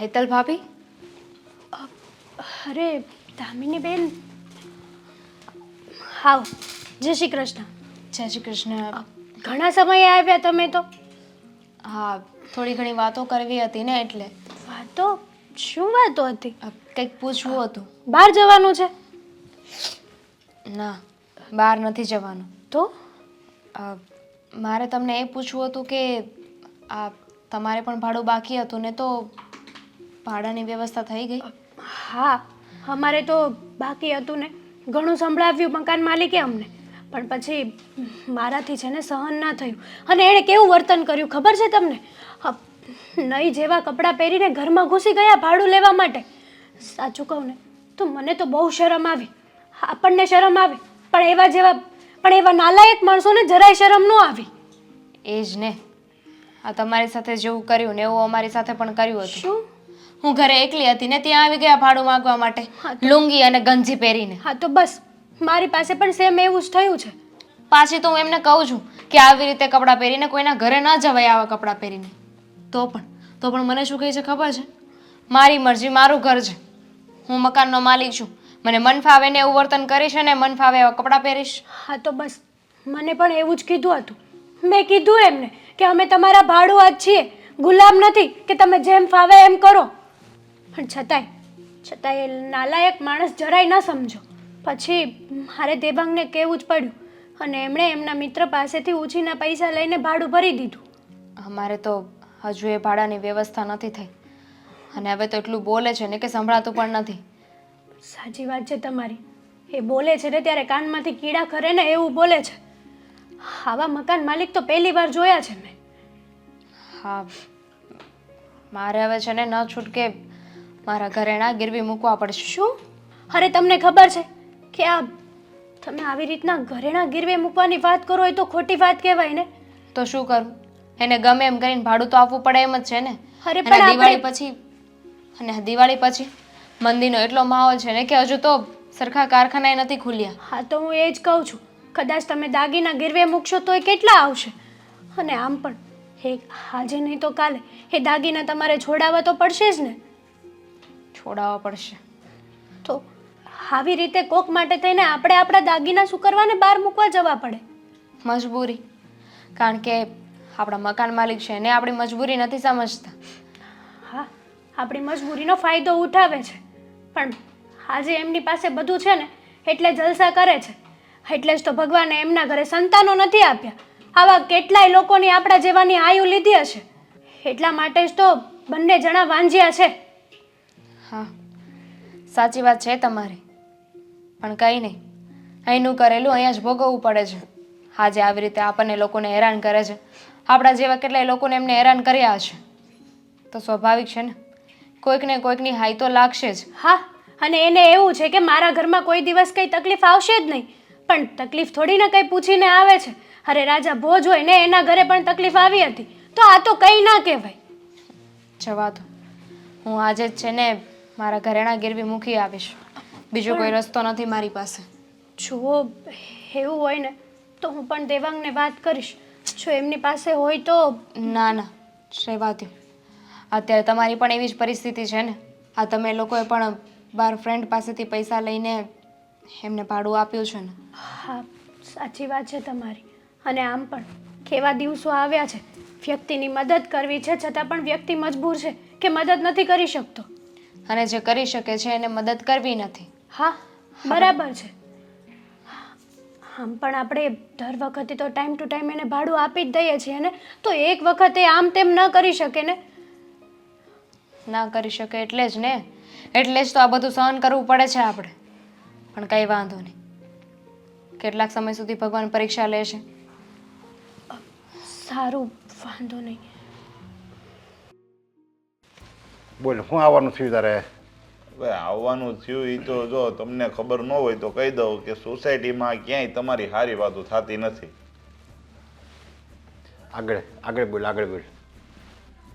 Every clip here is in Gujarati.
હેતલ ભાભી? અરે દામિની બેન હાવ જય શ્રી કૃષ્ણ. જય શ્રી કૃષ્ણ. ઘણા સમયે આવ્યા તમે તો? હા થોડી ઘણી વાતો કરવી હતી ને એટલે. વાતો? શું વાતો હતી? કંઈક પૂછવું હતું. બહાર જવાનું છે? ના બહાર નથી જવાનું. તો? મારે તમને એ પૂછવું હતું કે આ તમારે પણ ભાડું બાકી હતું ને તો ભાડાની વ્યવસ્થા થઈ ગઈ? હા અમારે તો બાકી હતું ને. ઘણું સંભળાવ્યું મકાન માલિકે અમને. પણ પછી મારાથી છે ને સહન ના થયું. અને એણે કેવું વર્તન કર્યું ખબર છે તમને? નહીં જેવા કપડાં પહેરીને ઘરમાં ઘૂસી ગયા ભાડું લેવા માટે. સાચું કહું ને તો મને તો બહુ શરમ આવી. આપણને શરમ આવી. પણ એવા જેવા પણ એવા નાલાયક માણસોને જરાય શરમ ન આવી. એ જ ને. આ તમારી સાથે જેવું કર્યું ને એવું અમારી સાથે પણ કર્યું હતું. હું ઘરે એકલી હતી ને ત્યાં આવી ગયા ભાડું માંગવા માટે. લુંગી અને ગંજી પહેરીને. હા તો બસ. મારી પાસે પણ સેમ એવું જ થયું છે. પાછી તો હું એમને કહું છું કે આવી રીતે કપડાં પહેરીને કોઈના ઘરે ન જવાય આવા કપડાં પહેરીને. તો પણ તો પણ મને શું કહે છે ખબર છે? મારી મરજી મારું ઘર છે. હું મકાનનો માલિક છું. મને મન ફાવે ને એવું વર્તન કરીશ અને મન ફાવે એવા કપડાં પહેરીશ. હા તો બસ. મને પણ એવું જ કીધું હતું. મેં કીધું એમને કે અમે તમારા ભાડું જ છીએ. ગુલામ નથી કે તમે જેમ ફાવે એમ કરો. પણ છતાંય છતાંય એ નાલાયક માણસ જરાય ન સમજો. પછી મારે દેબાંગને કહેવું જ પડ્યું અને એમણે એમના મિત્ર પાસેથી ઉછીના પૈસા લઈને ભાડું ભરી દીધું. અમારે તો હજુ એ ભાડાની વ્યવસ્થા નથી થઈ. અને હવે તો એટલું બોલે છે ને કે સંભળાતું પણ નથી. સાચી વાત છે તમારી. એ બોલે છે ને ત્યારે કાનમાંથી કીડા ખરે ને એવું બોલે છે. આવા મકાન માલિક તો પહેલી વાર જોયા છે મેં. હા મારે હવે છે ને ન છૂટકે મારા ઘરેણા ગીરવી મૂકવા પડશે. શું? અરે તમને ખબર છે કે આ તમે આવી રીતના ઘરેણા ગીરવે મૂકવાની વાત કરો એ તો ખોટી વાત કહેવાય ને. તો શું કરું? એને ગમે એમ કરીને ભાડું તો આપવું પડે એમ જ છે ને. અરે પણ દિવાળી પછી અને દિવાળી પછી મંદીનો એટલો માહોલ છે ને કે હજુ તો સરખા કારખાના નથી ખુલ્યા. હા તો હું એ જ કહું છું. કદાચ તમે દાગીના ગીરવે મૂકશો તો એ કેટલા આવશે? અને આમ પણ હે આજે નહીં તો કાલે. એ દાગીના તમારે છોડાવવા તો પડશે જ ને? છોડાવવા પડશે. તો આવી રીતે કોક માટે થઈને આપણે આપણા દાગીના શું કરવાને બહાર મૂકવા જવા પડે. મજબૂરી. કારણ કે આપણા મકાન માલિક છે ને આપણી મજબૂરી નથી સમજતા. હા આપણી મજબૂરીનો ફાયદો ઉઠાવે છે. પણ આજે એમની પાસે બધું છે ને એટલે જલસા કરે છે. એટલે જ તો ભગવાને એમના ઘરે સંતાનો નથી આપ્યા. આવા કેટલાય લોકોની આપણા જેવાની આયુ લીધી હશે. એટલા માટે જ તો બંને જણા વાંજ્યા છે. હા સાચી વાત છે તમારી. પણ કંઈ નહીં. અહીંનું કરેલું અહીંયા જ ભોગવવું પડે છે. આજે આવી રીતે આપણને લોકોને હેરાન કરે છે. આપણા જેવા કેટલાય લોકોને એમને હેરાન કર્યા હશે. તો સ્વાભાવિક છે ને? કોઈકને કોઈકની હાઈ તો લાગશે જ. હા અને એને એવું છે કે મારા ઘરમાં કોઈ દિવસ કંઈ તકલીફ આવશે જ નહીં. પણ તકલીફ થોડી ને કંઈ પૂછીને આવે છે. અરે રાજા ભોજ હોય ને એના ઘરે પણ તકલીફ આવી હતી. તો આ તો કંઈ ના કહેવાય. જવા દો. હું આજે જ છે ને મારા ઘરેણા ગીરવી મૂકી આવીશ. બીજો કોઈ રસ્તો નથી મારી પાસે. જો એવું હોય ને તો હું પણ દેવાંગને વાત કરીશ. જો એમની પાસે હોય તો ના ના રહેવા દો. અત્યારે તમારી પણ એવી જ પરિસ્થિતિ છે ને. આ તમે લોકોએ પણ બાર ફ્રેન્ડ પાસેથી પૈસા લઈને એમને ભાડું આપ્યું છે ને. હા સાચી વાત છે તમારી. અને આમ પણ કેવા દિવસો આવ્યા છે. વ્યક્તિની મદદ કરવી છે છતાં પણ વ્યક્તિ મજબૂર છે કે મદદ નથી કરી શકતો. અને જે કરી શકે છે એને મદદ કરવી નથી. હા બરાબર છે. આમ પણ આપણે દર વખતે તો ટાઈમ ટુ ટાઈમ એને ભાડું આપી જ દઈએ છીએ ને. તો એક વખતે આમ તેમ ન કરી શકે ને. ના કરી શકે એટલે જ ને. એટલે જ તો આ બધું સહન કરવું પડે છે આપણે. પણ કાંઈ વાંધો નહીં. કેટલાક સમય સુધી ભગવાન પરીક્ષા લે છે સારું વાંધો નહીં. બોલ શું આવવાનું થયું તારે? હવે આવવાનું થયું એ તો જો તમને ખબર ન હોય તો કહી દઉં કે સોસાયટીમાં ક્યાંય તમારી સારી વાતો થતી નથી. આગળ આગળ બોલ આગળ બોલ.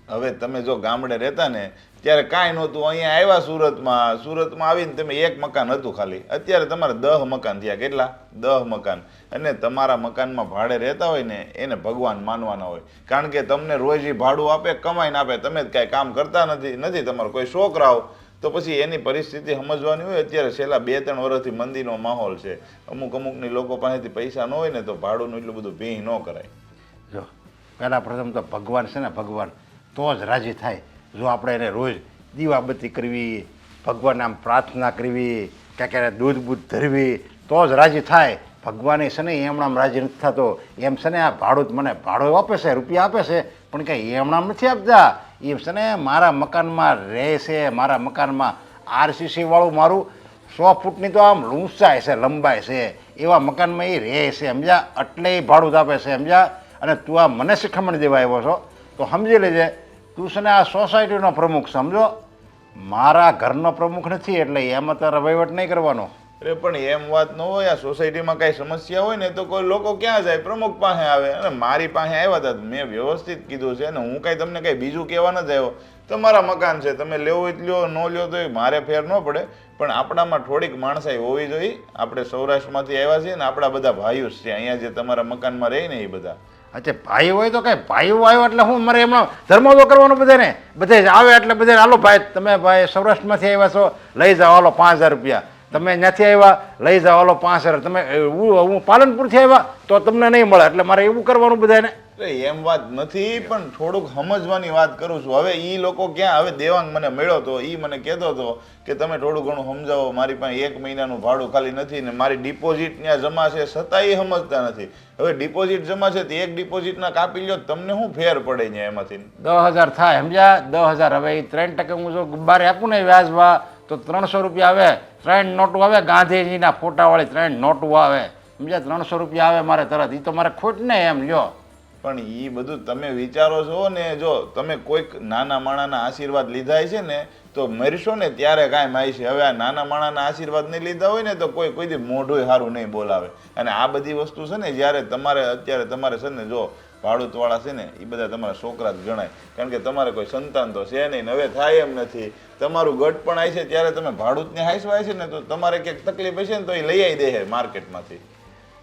હવે તમે જો ગામડે રહેતા ને ત્યારે કાંઈ નહોતું. અહીંયા આવ્યા સુરતમાં. સુરતમાં આવીને તમે એક મકાન હતું ખાલી. અત્યારે તમારે દહ મકાન થયા. કેટલા? દહ મકાન. અને તમારા મકાનમાં ભાડે રહેતા હોય ને, એને ભગવાન માનવાના હોય. કારણ કે તમને રોજ ભાડું આપે, કમાઈને આપે. તમે જ કાંઈ કામ કરતા નથી નથી તમારો. કોઈ શોખ છોકરાઓ, તો પછી એની પરિસ્થિતિ સમજવાની હોય. અત્યારે છેલ્લા બે ત્રણ વર્ષથી મંદીનો માહોલ છે. અમુક અમુકની લોકો પાસેથી પૈસા ન હોય ને, તો ભાડુંનું એટલું બધું ભીહ ન કરાય. જો, પહેલાં પ્રથમ તો ભગવાન છે ને, ભગવાન તો જ રાજી થાય. જો આપણે એને રોજ દીવાબત્તી કરવી, ભગવાન આમ પ્રાર્થના કરવી, ક્યાંક એને દૂધ બૂધ ધરવી, તો જ રાજી થાય. ભગવાને છે ને એમણામ રાજી નથી થતો. એમ છે ને આ ભાડું મને ભાડો આપે છે, રૂપિયા આપે છે, પણ કંઈ એમણામ નથી આપતા. એમ છે ને મારા મકાનમાં રહે છે, મારા મકાનમાં આરસીસીવાળું મારું સો ફૂટની તો આમ લૂંચાય છે, લંબાય છે. એવા મકાનમાં એ રહે છે, સમજ્યા? એટલે ભાડું આપે છે, સમજ્યા? અને તું આ મને શિખામણ દેવા આવ્યો છો? તો સમજી લેજે. તું છે ને આ સોસાયટીનો પ્રમુખ, સમજો? મારા ઘરનો પ્રમુખ નથી, એટલે એમાં તારે વહીવટ નહીં કરવાનો. અરે, પણ એમ વાત ન હોય, આ સોસાયટીમાં કાંઈ સમસ્યા હોય ને, તો કોઈ લોકો ક્યાં જાય? પ્રમુખ પાસે આવે. અને મારી પાસે આવ્યા હતા મેં વ્યવસ્થિત કીધું છે અને હું કાંઈ તમને કાંઈ બીજું કહેવા નથી આવ્યો. તમારા મકાન છે, તમે લેવો તો લ્યો, ન લ્યો તો મારે ફેર ન પડે. પણ આપણામાં થોડીક માણસાઈ હોવી જોઈએ. આપણે સૌરાષ્ટ્રમાંથી આવ્યા છીએ ને, આપણા બધા ભાઈઓ છે, અહીંયા જે તમારા મકાનમાં રહે ને એ બધા. અચ્છા ભાઈ હોય તો કાંઈ ભાઈઓ આવ્યો એટલે હું મારે એમનો ધર્મો તો કરવાનો બધાને. બધે આવે એટલે બધાને, હાલો ભાઈ, તમે ભાઈ સૌરાષ્ટ્રમાંથી આવ્યા છો, લઈ જાઓ, હાલો પાંચ હજાર રૂપિયા. તમે ત્યાંથી આવ્યા લઈ જાઓ હાલો પાંચ હજાર. તમે હું પાલનપુરથી આવ્યા તો તમને નહીં મળે. એટલે મારે એવું કરવાનું બધાને. એમ વાત નથી પણ થોડુંક સમજવાની વાત કરું છું. હવે ઈ લોકો ક્યાં હવે દેવાંગ મને મળ્યો તો ઈ મને કહેતો હતો કે તમે થોડું ઘણું સમજાવો મારી પાસે એક મહિનાનું ભાડું ખાલી નથી ને મારી ડિપોઝિટ ત્યાં જમા છે છતાં એ સમજતા નથી. હવે ડિપોઝિટ જમા છે તો એક ડિપોઝિટના કાપી લ્યો તમને શું ફેર પડે ને એમાંથી? દસ હજાર થાય સમજ્યા? દસ હજાર. હવે એ ત્રણ ટકા હું જો બારે આપું ને વ્યાજમાં તો ત્રણસો રૂપિયા આવે, ત્રણ નોટો આવે, ગાંધીજીના ફોટાવાળી ત્રણ નોટો આવે. સમજ્યા? ત્રણસો રૂપિયા આવે મારે તરત. એ તો મારે ખોટ ને એમ, લ્યો. પણ એ બધું તમે વિચારો છો ને, જો તમે કોઈક નાના માણાના આશીર્વાદ લીધા છે ને, તો મરશો ને ત્યારે કાંઈ માય છે. હવે આ નાના માણાના આશીર્વાદ નહીં લીધા હોય ને, તો કોઈ કોઈ મોઢું સારું નહીં બોલાવે. અને આ બધી વસ્તુ છે ને, જ્યારે તમારે, અત્યારે તમારે છે ને, જો ભાડૂતવાળા છે ને એ બધા તમારા છોકરા જ ગણાય કારણ કે તમારે કોઈ સંતાન તો છે નહીં હવે થાય એમ નથી. તમારું ગઢ પણ આવે છે ત્યારે તમે ભાડૂતને હાઈસવાય છે ને તો તમારે ક્યાંક તકલીફ હશે ને તો એ લઈ આવી દે માર્કેટમાંથી.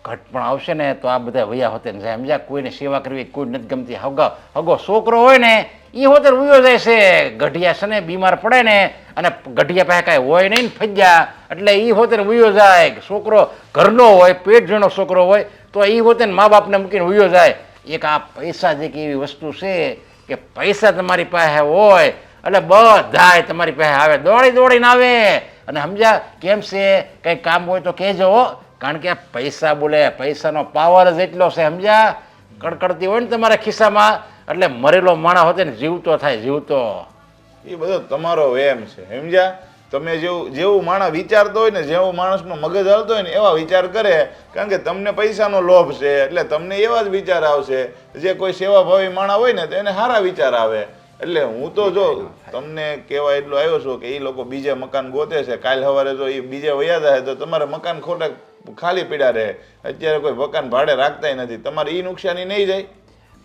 ઘટ પણ આવશે ને તો આ બધા વયા હોતે સમજ્યા કોઈને સેવા કરવી કોઈ નથી ગમતી. હગા, હગો છોકરો હોય ને એ હોતે રૂયો જાય છે. ગઢિયા છે ને, બીમાર પડે ને, અને ગઢિયા પાસે કાંઈ હોય નહીં ને ફજ્યા, એટલે એ હોતે વયો જાય. છોકરો ઘરનો હોય, પેટ જેનો છોકરો હોય, તો એ હોતે મા બાપને મૂકીને વયો જાય. એક આ પૈસા જે કે એવી વસ્તુ છે કે પૈસા તમારી પાસે હોય, એટલે બધાય તમારી પાસે આવે, દોડી દોડીને આવે. અને સમજ્યા? કેમ છે? કંઈ કામ હોય તો કહેજો કારણ કે આ પૈસા બોલે, પૈસાનો પાવર જ એટલો છે, સમજ્યા? કડકડતી હોય ને તમારા ખિસ્સામાં, એટલે મરેલો માણસ હોતે ને જીવતો થાય, જીવતો. એ બધો તમારો વેમ છે, સમજ્યા? તમે જેવું જેવું માણસ વિચારતો હોય ને, જેવું માણસનો મગજ હાલતો હોય ને, એવા વિચાર કરે, કારણ કે તમને પૈસાનો લોભ છે, એટલે તમને એવા જ વિચાર આવશે. જે કોઈ સેવાભાવી માણસ હોય ને, તો એને સારા વિચાર આવે. એટલે હું તો જો તમને કહેવા એટલો આવ્યો છું કે એ લોકો બીજે મકાન ગોતે છે. કાલ સવારે જો એ બીજે વયા જાય, તો તમારે મકાન ખોટા ખાલી પીડા રહે. અત્યારે કોઈ મકાન ભાડે રાખતાય નથી. તમારે એ નુકસાની નહીં જાય.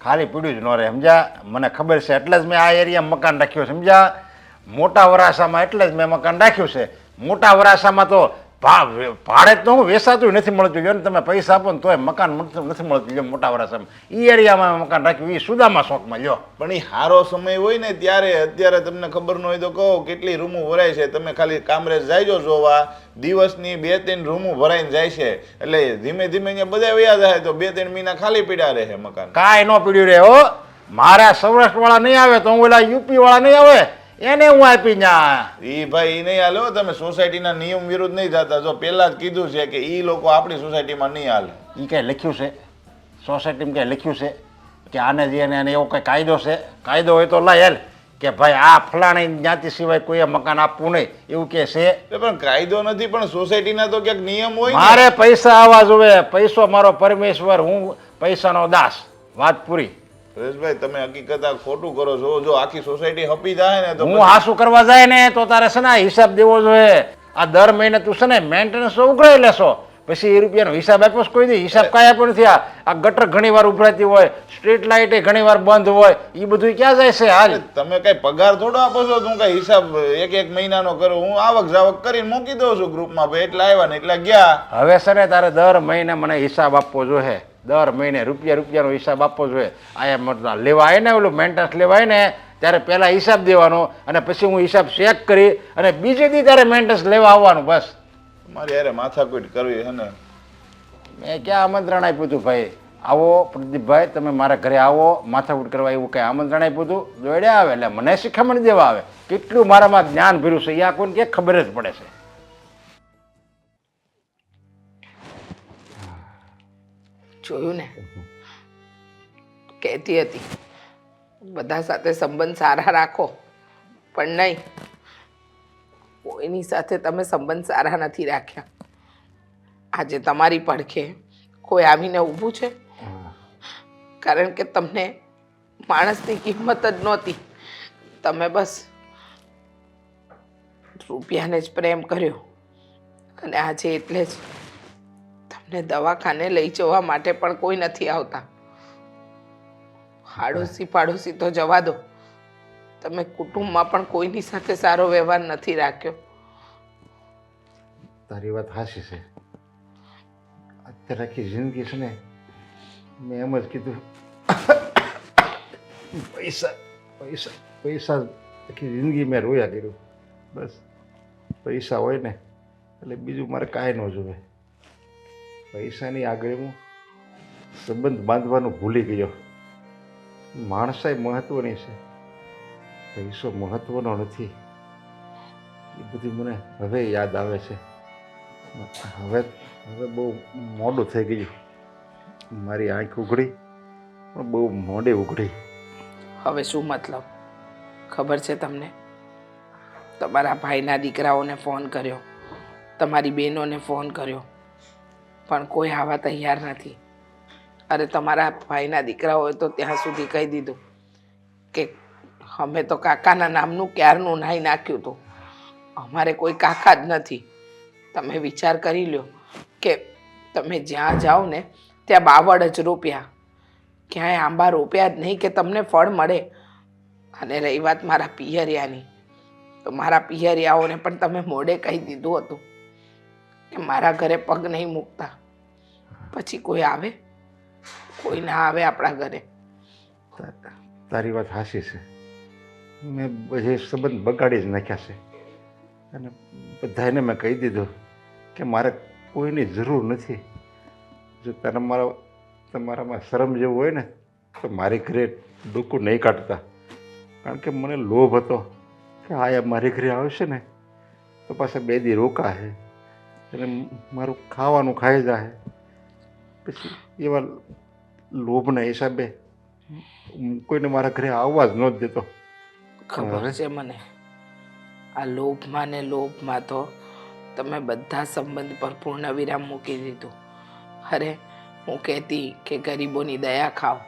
ખાલી પીડ્યું જ ન રહે, સમજ્યા? મને ખબર છે, એટલે જ મેં આ એરિયામાં મકાન રાખ્યું સમજ્યા? મોટા વરાસામાં એટલે જ મેં મકાન રાખ્યું છે. મોટા વરાસામાં તો ભાડે તો હું વેસાતું નથી મળતું. જો ને તમે પૈસા આપો ને તોય મકાન મળતું નથી મળતું. જો મોટા વરાસામાં એ એરિયામાં મકાન રાખ્યું. એ સુદામાં શોખમાં જો પણ એ સારો સમય હોય ને ત્યારે અત્યારે તમને ખબર ન હોય તો કહો કેટલી રૂમો ભરાય છે. તમે ખાલી કામરેજ જાયજો જોવા. દિવસની બે ત્રણ રૂમો ભરાઈને જાય છે. એટલે ધીમે ધીમે અહીંયા બધા વયા જાય તો બે ત્રણ મહિના ખાલી પીડા રહે મકાન. કાંઈ ન પીડ્યું રહે હો. મારા સૌરાષ્ટ્રવાળા નહીં આવે તો હું ઓલા યુપી વાળા નહીં આવે? એને હું આપી ના ઈ ભાઈ ઈ નહીં હાલે તમે સોસાયટીના નિયમ વિરુદ્ધ નહીં જતા. જો પહેલા જ કીધું છે કે ઈ લોકો આપણી સોસાયટીમાં નહીં હાલે. એ કંઈ લખ્યું છે? સોસાયટીમાં કંઈ લખ્યું છે કે આને જે એને એવો કંઈ કાયદો છે? કાયદો હોય તો લાય હેલ. કે ભાઈ આ ફલાણી જ્ઞાતિ સિવાય કોઈએ મકાન આપવું નહીં. એવું કે છે? પણ કાયદો નથી પણ સોસાયટીના તો ક્યાંક નિયમ હોય મારે પૈસા આવવા જોવે પૈસો મારો પરમેશ્વર હું પૈસાનો દાસ. વાત પૂરી. પરેશભાઈ તમે હકીકત આ ખોટું કરો છો. જો આખી સોસાયટી હપી જાય ને તો હું હાસુ કરવા જાય ને તો તારે છે ને હિસાબ દેવો જોઈએ. આ દર મહિને તું છે ને મેન્ટેનન્સ ઉઘરાઈ લેશો. પછી એ રૂપિયાનો હિસાબ આપ્યો કોઈ દી? હિસાબ કાંઈ આપ્યો નથી. આ આ ગટર ઘણી વાર ઉભરાતી હોય સ્ટ્રીટ લાઇટ ઘણી વાર બંધ હોય. એ બધું ક્યાં જાય છે હાલ? તમે કઈ પગાર થોડો આપો છો? હું કઈ હિસાબ એક એક મહિનાનો કરું. હું આવક જાવક કરીને મૂકી દઉં છું ગ્રુપમાં ભાઈ એટલા આવ્યા ને એટલા ગયા. હવે છે તારે દર મહિને મને હિસાબ આપવો જોઈએ. દર મહિને રૂપિયા રૂપિયાનો હિસાબ આપવો જોઈએ. આયા મતલબ લેવાય ને ઓલું મેન્ટેનન્સ લેવાય ને ત્યારે પહેલાં હિસાબ દેવાનો અને પછી હું હિસાબ ચેક કરી અને બીજે દી ત્યારે મેન્ટેનન્સ લેવા આવવાનું બસ. મારી યારે માથાકૂટ કરવી હે ને. મેં ક્યાં આમંત્રણ આપ્યું હતું ભાઈ? આવો પ્રદીપભાઈ તમે મારા ઘરે આવો. માથાકૂટ કરવા એવું કંઈ આમંત્રણ આપ્યું હતું જોડ્યા આવે એટલે મને શીખામણ દેવા આવે. કેટલું મારામાં જ્ઞાન ભર્યું છે? એ આ કોઈને ક્યાંક ખબર જ પડે છે. જોયું ને? કહેતી હતી, બધા સાથે સંબંધ સારા રાખો. પણ નહીં, કોઈની સાથે તમે સંબંધ સારા નથી રાખ્યા. આજે તમારી પડખે કોઈ આવીને ઊભું છે? કારણ કે તમને માણસની કિંમત જ નહોતી. તમે બસ રૂપિયાને જ પ્રેમ કર્યો. અને આજે એટલે જ તમને દવાખાને લઈ જવા માટે પણ કોઈ નથી આવતા. હાડોશી પાડોશી તો જવા દો. તમે કુટુંબમાં પણ કોઈની સાથે સારો વ્યવહાર નથી રાખ્યો. તારી વાત હાશી છે. અત્યારે આખી જિંદગી છે ને, મેં એમ જ કીધું, પૈસા પૈસા પૈસા આખી જિંદગી મેં રોયા કર્યું. બસ, પૈસા હોય ને, એટલે બીજું મારે કાંઈ ન જોવે. પૈસાની આગળ હું સંબંધ બાંધવાનું ભૂલી ગયો. માણસાઈ મહત્ત્વની છે. પૈસો મહત્ત્વનો નથી. એ બધું મને હવે યાદ આવે છે. હવે હવે બહુ મોડું થઈ ગયું. મારી આંખ ઉઘડી, પણ બહુ મોડી ઉઘડી. હવે શું મતલબ? ખબર છે તમને? તમારા ભાઈના દીકરાઓને ફોન કર્યો. તમારી બહેનોને ફોન કર્યો. પણ કોઈ આવવા તૈયાર નથી. અરે તમારા ભાઈના દીકરાઓએ તો ત્યાં સુધી કહી દીધું કે અમે તો કાકાના નામનું ક્યારનું નાહી નાખ્યું હતું. અમારે કોઈ કાકા જ નથી. તમે વિચાર કરી લો કે તમે જ્યાં જાઓ ને ત્યાં બાવળ જ રોપ્યા. ક્યાંય આંબા રોપ્યા જ નહીં કે તમને ફળ મળે. અને રહી વાત મારા પિયરિયાની. તો મારા પિયરિયાઓને પણ તમે મોડે કહી દીધું હતું. કે મારા ઘરે પગ નહીં મૂકતા. પછી કોઈ આવે? કોઈ ના આવે આપણા ઘરે. તારી વાત હાશી છે. મેં બધે સંબંધ બગાડી જ નાખ્યા છે. અને બધાને મેં કહી દીધું કે મારે કોઈની જરૂર નથી. જો તને મારા તમારામાં શરમ જેવું હોય ને, તો મારી ઘરે ડૂકું નહીં કાઢતા. કારણ કે મને લોભ હતો કે આ મારી ઘરે આવશે ને, તો પાછા બે દી રોકા અને મારું ખાવાનું ખાઈ જાય પછી એવા લોભના હિસાબે કોઈને મારા ઘરે આવવા જ ન દેતો. ખબર છે મને. આ લોભમાં ને લોભમાં તો તમે બધા સંબંધ પર પૂર્ણ વિરામ મૂકી દીધું. અરે હું કહેતી કે ગરીબોની દયા ખાઓ.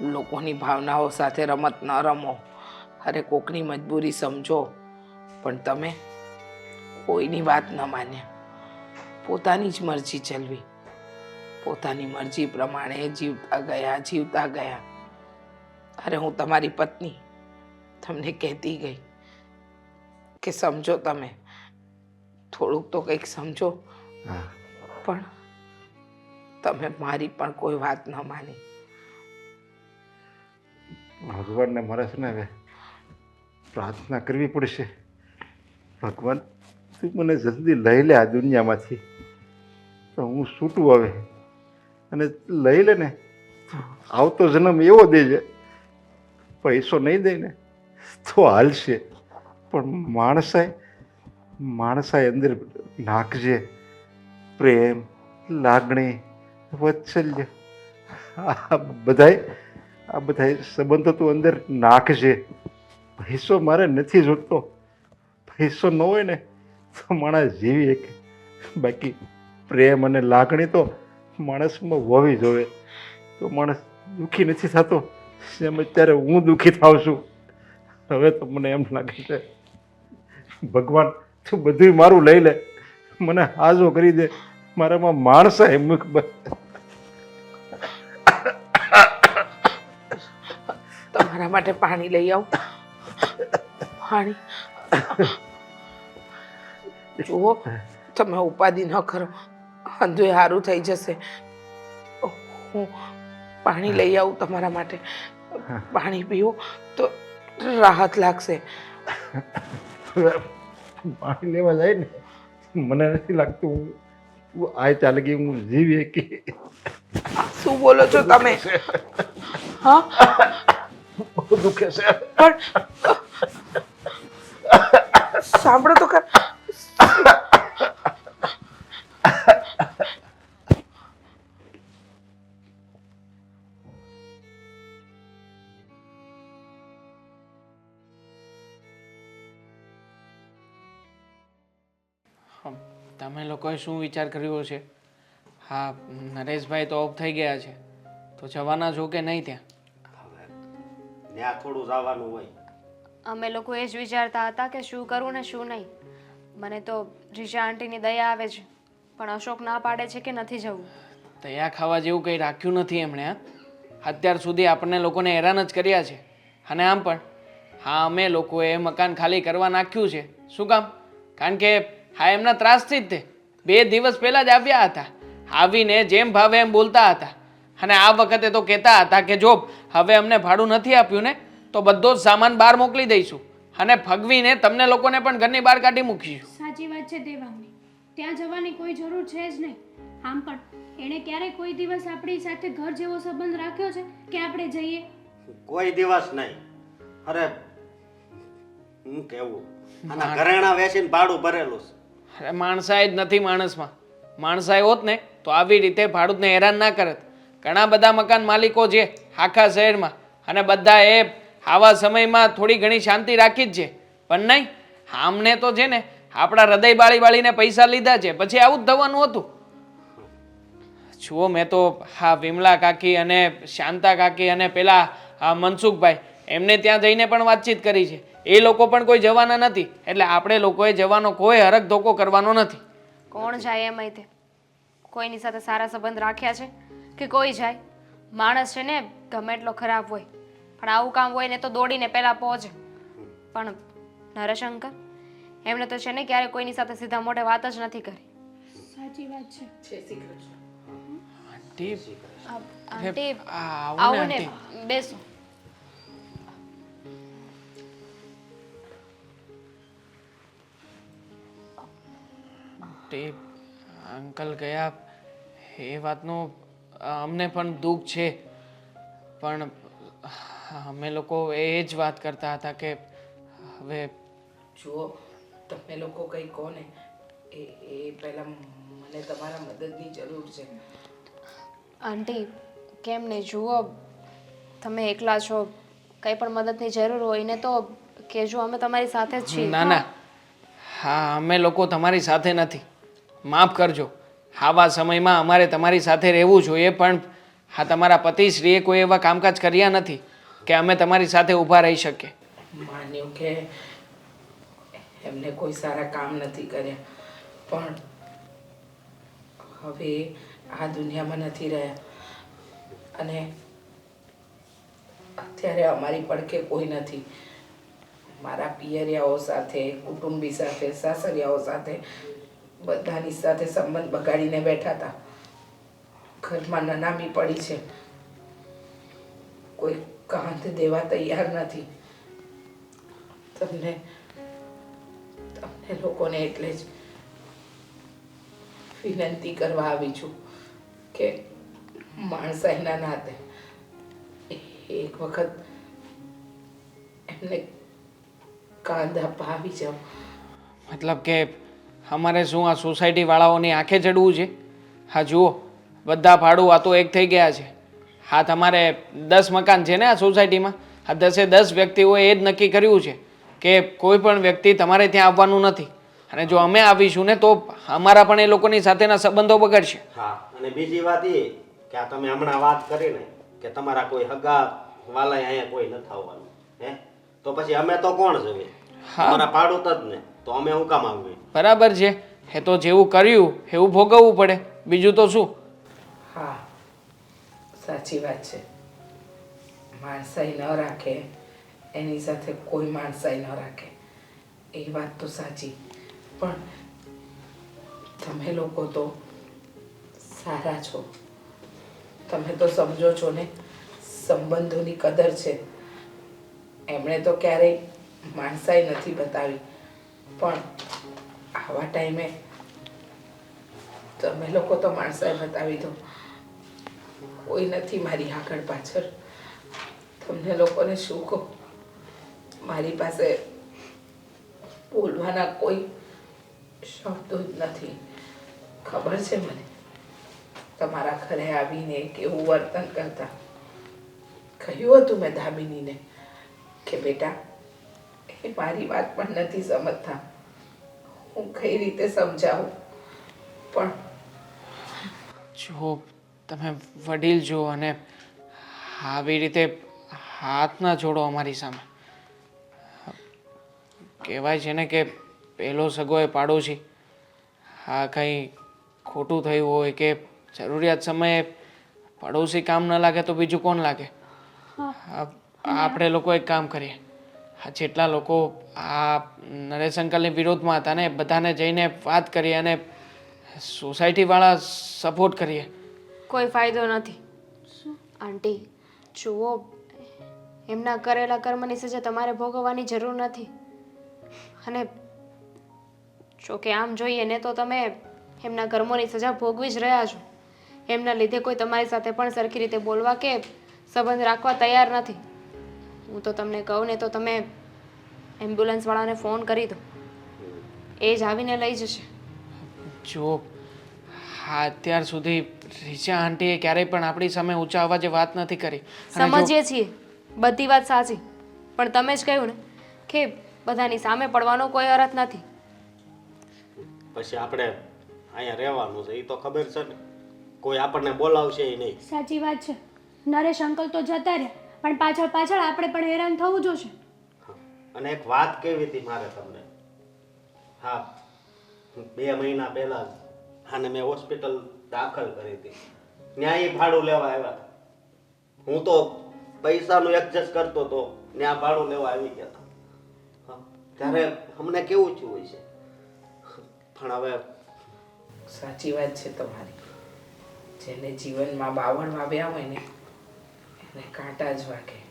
લોકોની ભાવનાઓ સાથે રમત ન રમો. અરે કોકની મજબૂરી સમજો. પણ તમે કોઈની વાત ન માન્યા. પોતાની જ મરજી ચલવી. પોતાની મરજી પ્રમાણે જીવતા ગયા જીવતા ગયા. અરે હું તમારી પત્ની તમને કહેતી ગઈ કે સમજો તમે. થોડુંક તો કંઈક સમજો. હા. પણ તમે મારી પણ કોઈ વાત ન માની. ભગવાનને મારે છે ને હવે પ્રાર્થના કરવી પડશે. ભગવાન તું મને જલ્દી લઈ લે આ દુનિયામાંથી. તો હું છૂટું હવે. અને લઈ લે ને. આવતો જન્મ એવો દેજે. પૈસો નહીં દે ને, તો હાલશે. પણ માણસાય માણસાય અંદર નાખજે. પ્રેમ, લાગણી, વત્સલ્ય. આ બધાય આ બધાય સંબંધો તું અંદર નાખજે. પૈસો મારે નથી જોતો. પૈસો ન હોય ને, તો માણસ જીવી શકે. બાકી પ્રેમ અને લાગણી તો માણસમાં હોવી જોવે તો માણસ દુઃખી નથી થતો. એમ અત્યારે હું દુઃખી થાઉં છું. હવે તો મને એમ લાગે છે, ભગવાન તું બધું મારું લઈ લે. મને હાજો કરી દે. મારામાં માણસ હે મુખ તમારા માટે પાણી લઈ આવું. પાણી. જુઓ, તમે ઉપાધિ ન કરો. અંધુએ સારું થઈ જશે. હું પાણી લઈ આવું તમારા માટે. પાણી પીવું તો રાહત લાગશે. પાણી લેવા જાય ને મને નથી લાગતું હું આ ચાલે કે હું જીવી કે શું બોલો છો તમે? હા? બહુ દુખે છે. પણ સાંભળો તો ખરા. તમે લોકોએ શું વિચાર કર્યો છે હા નરેશભાઈ તો ઓફ થઈ ગયા છે. તો જવાના છો કે નહીં ત્યાં? ત્યાં થોડું જવાનું હોય. અમે લોકો એ જ વિચારતા હતા કે શું કરવું ને શું નહીં. મને તો રીશા આંટીની દયા આવે છે પણ અશોક ના પાડે છે કે નથી જવું? તૈયાર ખાવા જેવું કંઈ રાખ્યું નથી એમણે હા? અત્યાર સુધી આપણને લોકોને હેરાન જ કર્યા છે. અને આમ પણ હા અમે લોકોએ મકાન ખાલી કરવા નાખ્યું છે. શું કામ? કારણ કે હા એમના ત્રાસથી જ તે. બે દિવસ પહેલાં જ આવ્યા હતા. આવીને જેમ ભાવે એમ બોલતા હતા. અને આ વખતે તો કહેતા હતા કે જો હવે અમને ભાડું નથી આપ્યું ને તો બધો જ સામાન બહાર મોકલી દઈશું. અને ફગવીને તમને લોકોને પણ ઘરની બહાર કાઢી મૂકીશું. સાચી વાત છે દેવાંગની. ત્યાં જવાની કોઈ જરૂર છે જ નહીં. આમ પણ એણે ક્યારેય કોઈ દિવસ આપણી સાથે ઘર જેવો સંબંધ રાખ્યો છે કે આપણે જઈએ? કોઈ દિવસ નહીં. અરે હું કેવું? આના ઘરેણા વેચીને ભાડું ભરેલું છે. અરે, માણસાય જ નથી માણસમાં. માણસાય હોત ને, તો આવી રીતે ભાડૂતને હેરાન ના કરત. ઘણા બધા મકાન માલિકો છે, આખા શહેરમાં. અને બધા એ આવા સમયમાં થોડી ઘણી શાંતિ રાખી જ છે. પણ નહીં, આમને તો છે ને, આપણા હૃદય બાળી બાળીને પૈસા લીધા છે. પછી આવું જ થવાનું હતું. જુઓ, મેં તો હા વિમલા કાકી અને શાંતા કાકી અને પેલા મનસુખભાઈ એમને ત્યાં જઈને પણ વાતચીત કરી છે. એ લોકો પણ કોઈ જવાના નથી. એટલે આપણે લોકોએ જવાનો કોઈ હરક ધોકો કરવાનો નથી. કોણ જાય એમ તે? કોઈની સાથે સારા સંબંધ રાખ્યા છે? કે કોઈ જાય? માણસ છે ને ગમે એટલો ખરાબ હોય. પણ આવું કામ હોય ને તો દોડીને પહેલાં પહોંચે. પણ નરેશંકર એમને તો છે ને ક્યારે કોઈની સાથે સીધા મોઢે વાત જ નથી કરી. સાચી વાત છે. આંટી. આંટી આવો ને બેસો. તે અંકલ ગયા. એ વાતનું અમને પણ દુઃખ છે. પણ અમે લોકો એ જ વાત કરતા હતા કે હવે જુઓ તમે લોકો કંઈ કહો ને એ એ પહેલાં મને તમારા મદદની જરૂર છે. આંટી કેમ નહીં જુઓ તમે એકલા છો કંઈ પણ મદદની જરૂર હોય ને તો કહેજો અમે તમારી સાથે જ છીએ. ના ના. હા અમે લોકો તમારી સાથે નથી. માફ કરજો. આવા સમયમાં અમારે તમારી સાથે રહેવું જોઈએ, પણ હા, તમારા પતિશ્રીએ કોઈ એવા કામકાજ કર્યા નથી કે અમે તમારી સાથે ઊભા રહી શકીએ. માન્યું કે એમને કોઈ સારા કામ નથી કર્યા, પણ હવે આ દુનિયામાં નથી રહ્યા. અને અત્યારે અમારી પડખે કોઈ નથી. મારા પિયરિયાઓ સાથે, કુટુંબી સાથે, સાસરિયાઓ સાથે બધાની સાથે સંબંધ બગાડીને બેઠા હતા. ઘરમાં નનામી પડી છે. કોઈ કાંત દેવા તૈયાર નથી. તમને તમને લોકોને એટલે જ વિનંતી કરવા આવી છું કે માણસાઈના નાતે એક વખત એમને કાંદ આવી જાઓ. મતલબ કે અમારે શું આ સોસાયટીવાળાઓની આંખે ચડવું છે? હા જુઓ બધા ભાડું આ તો એક થઈ ગયા છે. હા તમારે દસ મકાન છે ને આ સોસાયટીમાં આ દસે દસ વ્યક્તિઓએ એ જ નક્કી કર્યું છે કે કોઈ પણ વ્યક્તિ તમારે ત્યાં આવવાનું નથી. અને જો અમે આવીશું ને તો અમારા પણ એ લોકોની સાથેના સંબંધો બગડશે. હા અને બીજી વાત એ કે આ તમે હમણાં વાત કરી ને કે તમારા કોઈ હગા વાલા અહીંયા કોઈ નથી આવવાનું હે? તો પછી અમે તો કોણ જઈએ? હા. અમારા પાડોત જ ને. તો અમે હું કામ આવીએ? બરાબર છે. એ તો જેવું કર્યું, એવું ભોગવવું પડે. બીજું તો શું? હા, સાચી વાત છે. માણસાઈ ન રાખે, એની સાથે કોઈ માણસાઈ ન રાખે. એ વાત તો સાચી. પણ તમે લોકો તો સારા છો. તમે તો સમજો છો ને, સંબંધોની કદર છે. એમણે તો ક્યારેય માણસાઈ નથી બતાવી. પણ આવા ટાઈમે તમે લોકો તો માણસાએ બતાવી દો. કોઈ નથી મારી આગળ પાછળ. તમને લોકોને શું કહો? મારી પાસે બોલવાના કોઈ શબ્દો જ નથી. ખબર છે મને? તમારા ઘરે આવીને કેવું વર્તન કરતા? કહ્યું હતું મેં દામિનીને કે બેટા, એ મારી વાત પણ નથી સમજતા. હું કઈ રીતે સમજાવું? પણ જો તમે વડીલ જો અને આવી રીતે હાથ ના જોડો અમારી સામે. કહેવાય છે ને કે પહેલો સગો એ પાડોશી. આ કંઈ ખોટું થયું હોય કે જરૂરિયાત સમયે પડોશી કામ ન લાગે તો બીજું કોણ લાગે? આ- આપણે લોકો એક કામ કરીએ. જેટલા લોકો આ નરેશ અંકલની વિરોધમાં હતા ને, બધાને જઈને વાત કરીએ અને સોસાયટીવાળા સપોર્ટ કરીએ. કોઈ ફાયદો નથી. આંટી, જુઓ, એમના કરેલા કર્મની સજા તમારે ભોગવવાની જરૂર નથી. અને જો કે આમ જોઈએ ને તો તમે એમના કર્મોની સજા ભોગવી જ રહ્યા છો. એમના લીધે કોઈ તમારી સાથે પણ સરખી રીતે બોલવા કે સંબંધ રાખવા તૈયાર નથી. હું તો તમને કહું ને તો તમે એમ્બ્યુલન્સવાળાને ફોન કરી દો. એ જ આવીને લઈ જશે. જો હા અત્યાર સુધી રીચા આંટીએ ક્યારેય પણ આપણી સામે ઊંચા અવાજે વાત નથી કરી. અને જો- સમજીએ છીએ. બધી વાત સાચી. પણ તમે જ કહ્યું ને કે બધાની સામે પડવાનો કોઈ અર્થ નથી. પછી આપણે અહીંયા રહેવાનું છે એ તો ખબર છે ને. કોઈ આપણને બોલાવશે ય નહીં. સાચી વાત છે. નરેશ અંકલ તો જતા રહ્યા. પણ પાછળ પાછળ આપણે પણ હેરાન થવું જોશે. હા. અને એક વાત કેવી હતી મારે તમને? હા. બે મહિના પહેલા આને મેં હોસ્પિટલ દાખલ કરી હતી. ન્યાય ભાડું લેવા આવ્યા હતા. હું તો પૈસાનું એડજસ્ટ કરતો તો ત્યાં ભાડું લેવા આવી ગયા હતા. હા. ત્યારે અમને કેવું થયું હોય છે? પણ હવે સાચી વાત છે તમારી. જેને જીવનમાં બાવળ વાવ્યા હોય ને એને કાંટા જ વાગે.